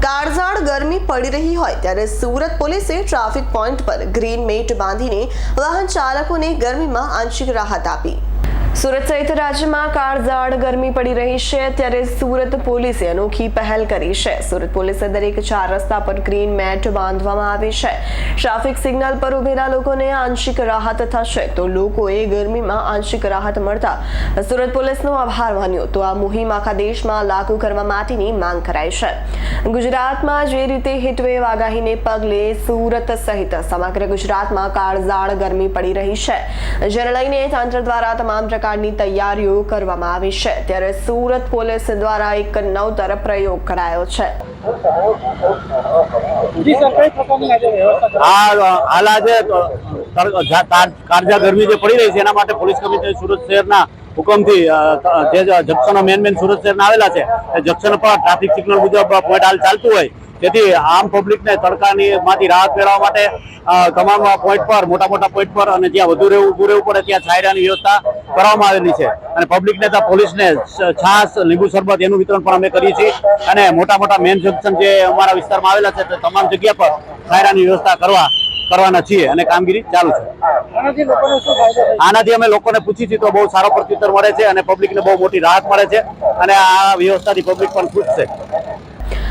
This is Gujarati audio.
કાળઝાળ ગરમી પડી રહી હોય ત્યારે સુરત પોલીસે ટ્રાફિક પોઈન્ટ પર ગ્રીન મેટ બાંધીને વાહન ચાલકોને ગરમીમાં આંશિક રાહત આપી. સુરત સહિત રાજ્યમાં કાળઝાળ ગરમી પડી રહી છે. ત્યારે સુરત પોલીસે અનોખી પહેલ કરી છે. સુરત પોલીસે દરેક ચાર રસ્તા પર ગ્રીન મેટ બાંધવામાં આવી છે. ટ્રાફિક સિગ્નલ પર ઉભેલા લોકોને આંશિક રાહત થશે તો લોકોએ ગરમીમાં આંશિક રાહત મળતા સુરત પોલીસનો આભાર માન્યો. તો આ મુહિમ આખા દેશમાં લાગુ કરવા માટેની માંગ કરાઈ છે. ગુજરાતમાં જે રીતે હીટવેવ આગાહીને પગલે સુરત સહિત સમગ્ર ગુજરાતમાં કાળઝાળ ગરમી પડી રહી છે. જેને લઈને તંત્ર દ્વારા તમામ પ્રકારની તૈયારીઓ કરવામાં આવી છે. ત્યારે સુરત પોલીસ દ્વારા એક નવતર પ્રયોગ કરાયો છે. હાલ જા- કાર- કાળઝાળ ગરમી જે પડી રહી છે એના માટે પોલીસ કમિશનર સુરત શહેરના હુકમથી જે જંકશનો મેન મેન સુરત શહેરના આવેલા છે એ જંકશન પર ટ્રાફિક સિગ્નલ મુજબ પોઈન્ટ હાલ ચાલતું હોય. જેથી આમ પબ્લિકને તડકાની માંથી રાહત મેળવવા માટે તમામ પોઈન્ટ પર, મોટા મોટા પોઈન્ટ પર અને જ્યાં વધુ રહેવું, ઊભું રહેવું પડે ત્યાં છાયડાની વ્યવસ્થા કરવામાં આવેલી છે. અને પબ્લિકને ત્યાં પોલીસને છાસ, લીંબુ શરબત એનું વિતરણ પણ અમે કરીએ છીએ. અને મોટા મોટા મેન જંકશન જે અમારા વિસ્તારમાં આવેલા છે, તે તમામ જગ્યા પર છાયડાની વ્યવસ્થા કરવા, કરવાના છીએ અને કામગીરી ચાલુ છે. આનાથી અમે લોકોને પૂછી છીએ તો બહુ સારો પ્રત્યુત્તર મળે છે અને પબ્લિકને બહુ મોટી રાહત મળે છે અને આ વ્યવસ્થાથી પબ્લિક પણ ખુશ છે.